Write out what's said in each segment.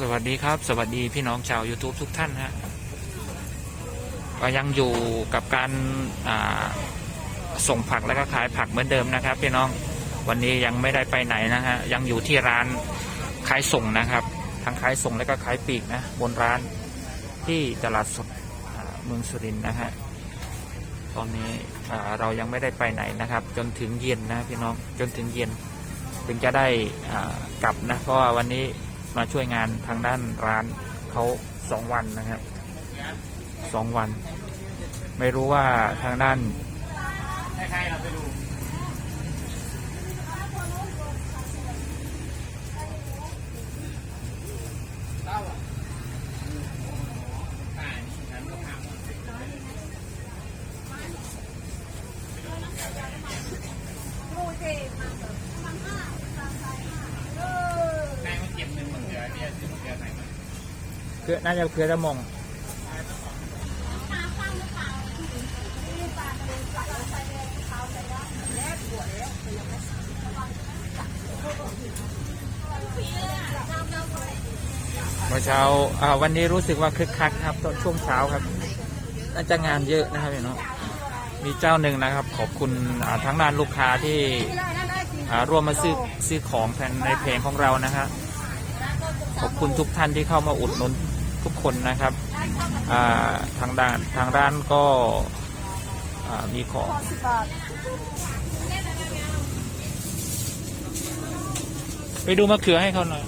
สวัสดีครับ สวัสดีพี่น้องชาว YouTube ทุกท่านฮะก็ยังอยู่กับการส่งผักแล้วก็ขายผักเหมือนเดิมนะครับ พี่น้องวันนี้ยังไม่ได้ไปไหนนะฮะยังอยู่ที่ร้านขายส่งนะครับ ทั้งขายส่งแล้วก็ขายปลีกนะบนร้านที่ตลาดสดเมืองสุรินทร์นะฮะตอนนี้เรายังไม่ได้ไปไหนนะครับ จนถึงเย็นนะพี่น้องจนถึงเย็นถึงจะได้กลับนะเพราะว่าวันนี้ มาช่วยงานทางด้านร้านเขาสองวันนะครับสองวัน ไม่รู้ว่าทางด้าน คือน่าจะคือระมงเมื่อเช้าอ่าวันนี้รู้สึกว่าคึกคักครับตอนช่วงเช้าครับ น่าจะงานเยอะนะครับพี่น้องมีเจ้าหนึ่งนะครับ ขอบคุณอ่าทั้งด้านลูกค้าที่อ่าร่วมมาซื้อซื้อของแผนในเพลงของเรานะครับขอบคุณทุกท่านที่เข้ามาอุดหนุน คนนะครับาทางด้านทางร้านก็มีของไปดูมะเขือให้เขาหน่อย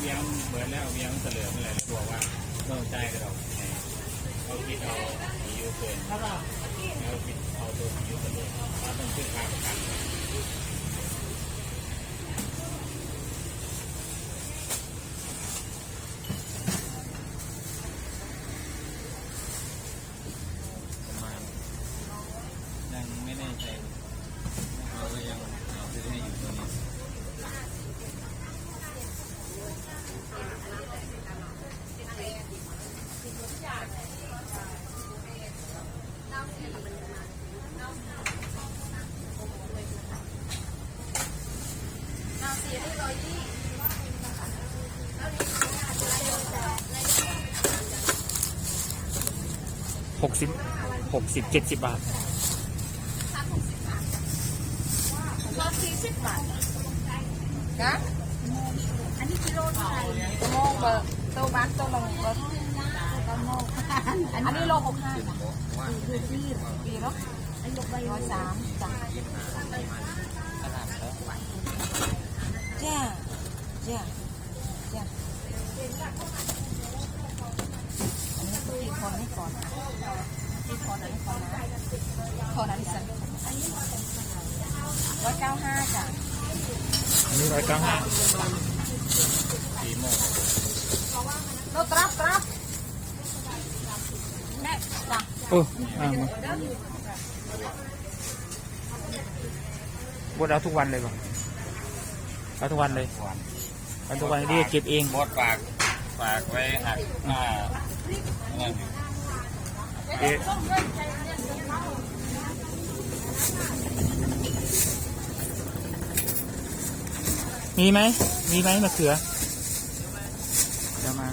เบียงเหมือนแล้วเบียงเสลือเมื่อไรบอกว่าเมื่อใจกันหรอกเขาคิดเอายูเกินแล้วคิดเอาตัวยูเสลือว่าต้องขึ้นค่าประกัน ประมาณยังไม่แน่ใจเราก็ยังซื้อให้อยู่ตัวนี้ หกสิบหกสิบเจ็ดสิบบาทรอบสี่สิบบาทนะอันนี้กิโลเท่าไหร่โมงเบอร์ตัวบ้านตัวลงก็ตัวโมงอันนี้โลหกห้าคือที่ปีเนาะอันยกไปร้อยสามจ้ะจ้าจ้าจ้า คอนให้ก่อนตีคอนอันนี้คอนนะคอนอันนี้สั่งร้อยเก้าห้าจ้ะอันนี้ร้อยเก้าห้าสี่โมงเราตรับตรับแม่จ้ะโอ้อ่ามาบดเอาทุกวันเลยก่อนเอาทุกวันเลยเอาทุกวันที่เก็บเองบดฝากฝากไว้หักหน้า เอ๊ะมีไหม มีไหมมะเขือ เดี๋ยวมา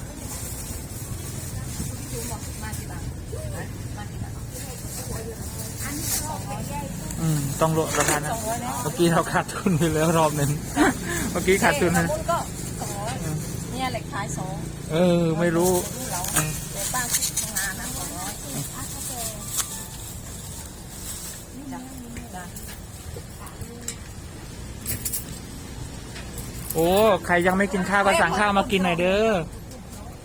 อืม ต้องลดราคานะ เมื่อกี้เราขาดทุนไปแล้วรอบหนึ่ง เมื่อกี้ขาดทุนนะ ขายสองเออ ไม่รู้เราเออเดี๋ยวป้าคิดทำงานนะสองร้อยจ้ะจ้ะโอ้ใครยังไม่กินข้าวก็สั่งข้าวมากินหน่อยเด้อ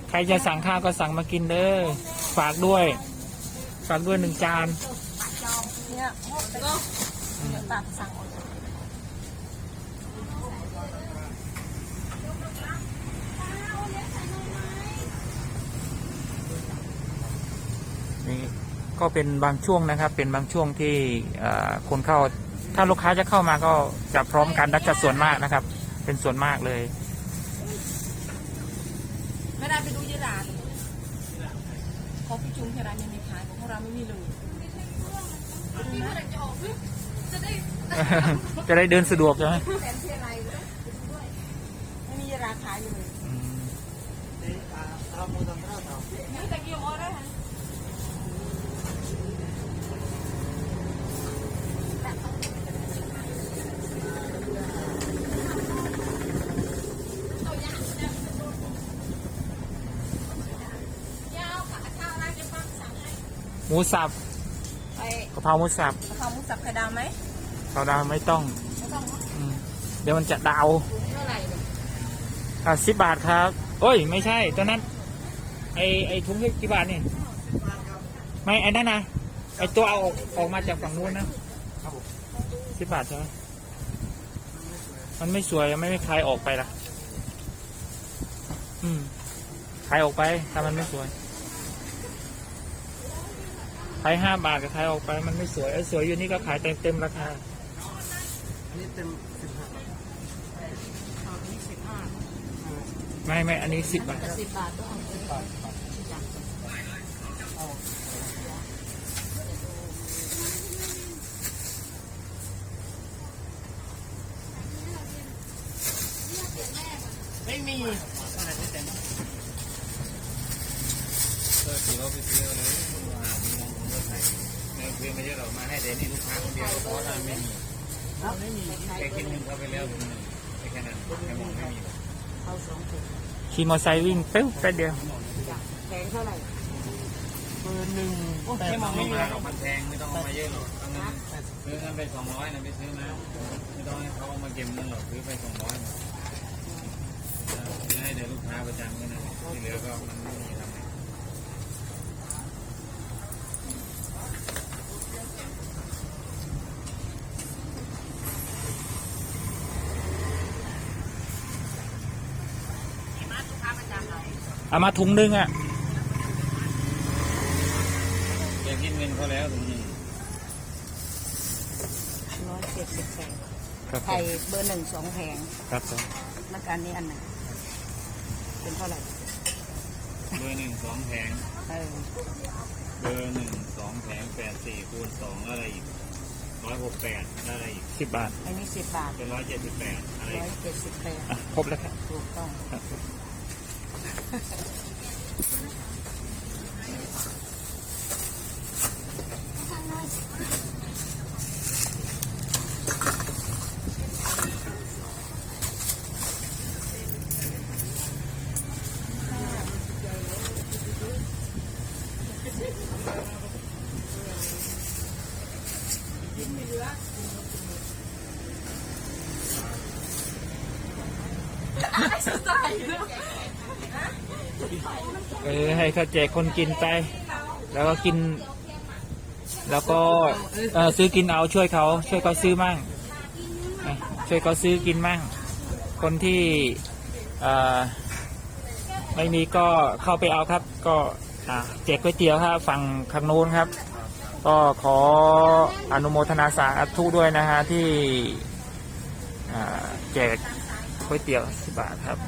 ใครจะสั่งข้าวก็สั่งมากินเด้อฝากด้วย ฝากด้วยหนึ่งจานเนี่ยก็เดี๋ยวป้าสั่งออก นี่ ก็เป็นบางช่วงนะครับ เป็นบางช่วงที่เอ่อคนเข้า ถ้าลูกค้าจะเข้ามาก็จะพร้อมกันและจะส่วนมากนะครับ เป็นส่วนมากเลยไม่ได้ไปดูยี่ร้านเขาพี่จุ้งที่ร้านยังไม่ขายของเราไม่มีเลยจะได้เดินสะดวกใช่ไหมแถมที่อะไรด้วยไม่มีราคาอยู่เลย อืม นี่ตะกี้โอ้ได้ค่ะ หมูสับไปกะเพราหมูสับกะเพราหมูสับไข่ดาวไหมเราดาวไม่ต้องไม่ต้องเนอะอืมเดี๋ยวมันจะดาวเท่าไหร่เนี่ยอะสิบบาทครับโอ้ย ไม่ใช่ตัวนั้น ไอไอถุงเล็กกี่บาทเนี่ยไม่ไอ้นั่นนะไอตัวเอาออกออกมาจากฝั่งนู้นนะสิบบาทใช่ไหมมันไม่สวยไม่ไม่คลายออกไปละอืมคลายออกไปถ้ามันไม่สวย ขายห้าบาทก็ขายออกไปมันไม่สวยไอ้สวยอยู่นี่ก็ขายเต็มเต็มราคา อันนี้เต็มสิบห้าเอาอันนี้สิบห้าไม่ไม่อันนี้สิบบาทแต่สิบบาทต้องเอาสิบบาทไม่มี ไม่มีแค่คิดเงินเขาไปแล้วถุงหนึ่งแค่นั้นแค่มองไม่มีเอาสองถุงขี่มอเตอร์ไซค์วิ่งเป๊ะแป๊บเดียวจ้ะแพงเท่าไหร่เบอร์หนึ่งแปดแค่มสอองงไม่มีหรอกมันแพงไม่ต้องเอามาเยอะหรอกเอาเงินซื้อกันไปสองร้อยนะไปซื้อมาไม่ต้องให้เขาเอามาเก็บเงินหรอกซื้อไปสองร้อยซื้อให้เดี๋ยวลูกค้าประจำแค่นั้นที่เหลือก็มันไม่มีทำไง เอามาถุงนึงอะเดี๋ยวคิดเงินเขาแล้วถุงหนึ่งร้อยเจ็ดสิบแปดครับผไข่มเบอร์หนึ่งสองแผงครับผมแล้วการนี้อันไหนเป็นเท่าไหร่เบอร์หนึ่งสองแผง เออเบอร์หนึ่งสองแผงแปดสี่คูณสองอะไรอีกร้อยหกแปดอะไรอีกสิบบาทอันนี้สิบบาทเป็นร้อยเจ็ดสิบแปดอะไรร้ออียกเจ็ดสิบแปดอะครบแล้วครับถูกต้อง ครับผมเออ ให้เขาแจกคนกินไป แล้วก็กิน แล้วก็ซื้อกินเอาช่วยเขา ช่วยเขาซื้อมั่งช่วยเขาซื้อกินมั่ง คนที่ไม่มีก็เข้าไปเอาครับ ก็แจกก๋วยเตี๋ยวครับฝั่งข้างโน้นครับ ก็ขออนุโมทนาสาธุด้วยนะฮะที่แจกก๋วยเตี๋ยวสิบบาทครับ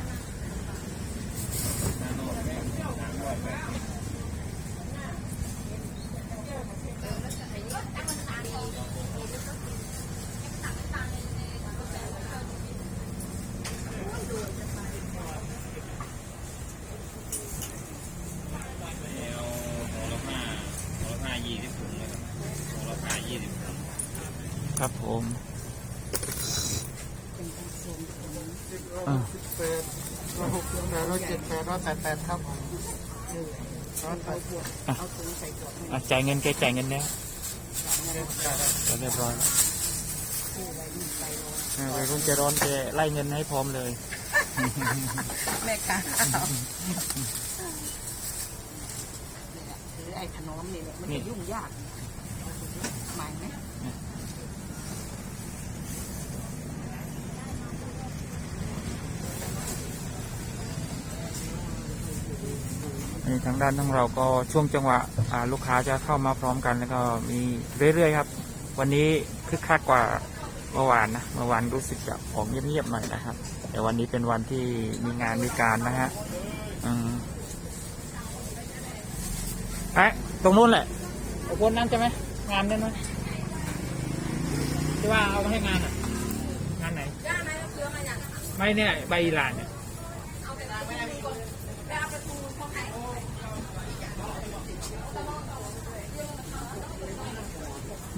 เอาหัวละห้าหัวละห้ายี่สิบถุงเลยครับหัวละห้ายี่สิบถุง ครับผมเป็นการรวมถุงอ่าสิบแปดร้อยหกสิบแปดร้อยเจ็ดแปดร้อยแปดแปดครับผมเออร้อยแปดขวดเอาถุงใส่ขวดให้อะจ่ายเงินแกจ่ายเงินแล้วเจ็ดแปดก็เรียบร้อยแล้วคู่ไว้หนึ่งใบร้อยอ่าวัยรุ่นใจะร้อนแกไล่เงินให้พร้อมเลยแม่ค้าเอาเนี่ยหรือไอ้ขนมนี่แหละมันจะยุ่งยากหมายไหม ทางด้านทั้งเราก็ช่วงจังหวะลูกค้าจะเข้ามาพร้อมกัน แล้วก็มีเรื่อยๆครับ วันนี้คึกคักกว่าเมื่อวานนะเมื่อวานรู้สึกจะออกเงียบๆหน่อยนะครับ แต่วันนี้เป็นวันที่มีงานมีการนะฮะอืมไอ้ตรงนู้นแหละไอ้คนนั้นใช่ไหมงานนั้นไหมที่ว่าเอามาให้งานอะงานไหนไม่เนี่ยใบลานเนี่ย เอาไปล้างไปเอาไปเอาไปปูข้างไหน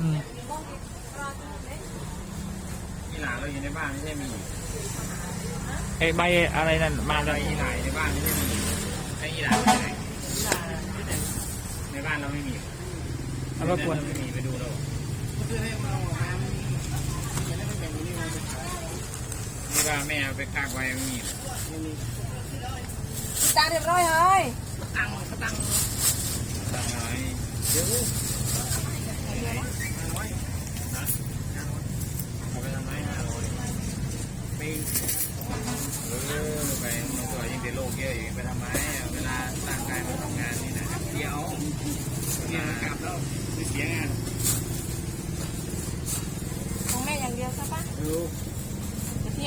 อืมอีหลานเราอยู่ในบ้านไม่ใช่มีไอ้ใบอะไรนั่นมาบ้านแล้เราวอีหลานในบ้านไม่ใช่มีไอ้อีหลานไปไหนในบ้านเราไม่มีเอารบกวนไม่มีไปดูเรานี่ว่าแม่เอาไปคากไว้ไม่มีจานเรียบร้อยเฮ้ยตังตังตังน้อยเดี๋ยว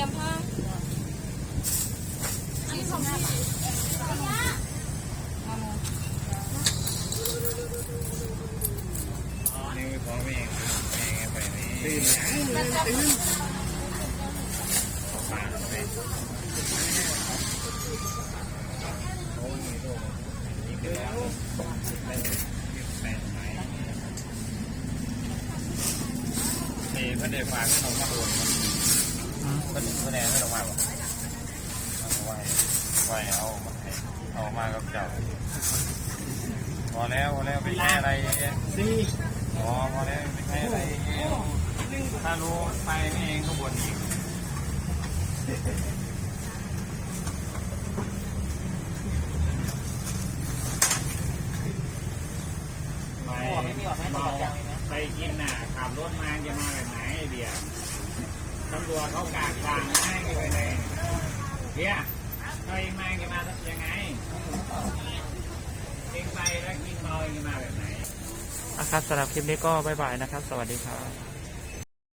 ระเทียมผ้าสี่สิบห้าบาทมาโมนี่ไม่พอแม่แม่ไปนี่ตื่นตื่นปากไปโอ้ยโตนี่เดี๋ยวไปไปไหนนี่พระเดชฝากให้เรามาโดน อืมพระพระแดงให้เรามาบ่เอาไว้ไว้เอามาให้เอามากับเจ้าพอแล้วพอแล้วไปแค่อะไรเองสี่อ๋อพอแล้วไปแค่อะไรเองถ้ารู้ไปนี่เองก็บ่นอีกไปไปกินน่ะขับรถมาจะมาแบบไหนไอเดียตำรวจเขากากกลางให้ไปเลย เดียเราเองมาจะมายังไงเองไปแล้วกินเมาเองจะมาแบบไหนอะครับสำหรับคลิปนี้ก็บ๊ายบายนะครับ สวัสดีครับ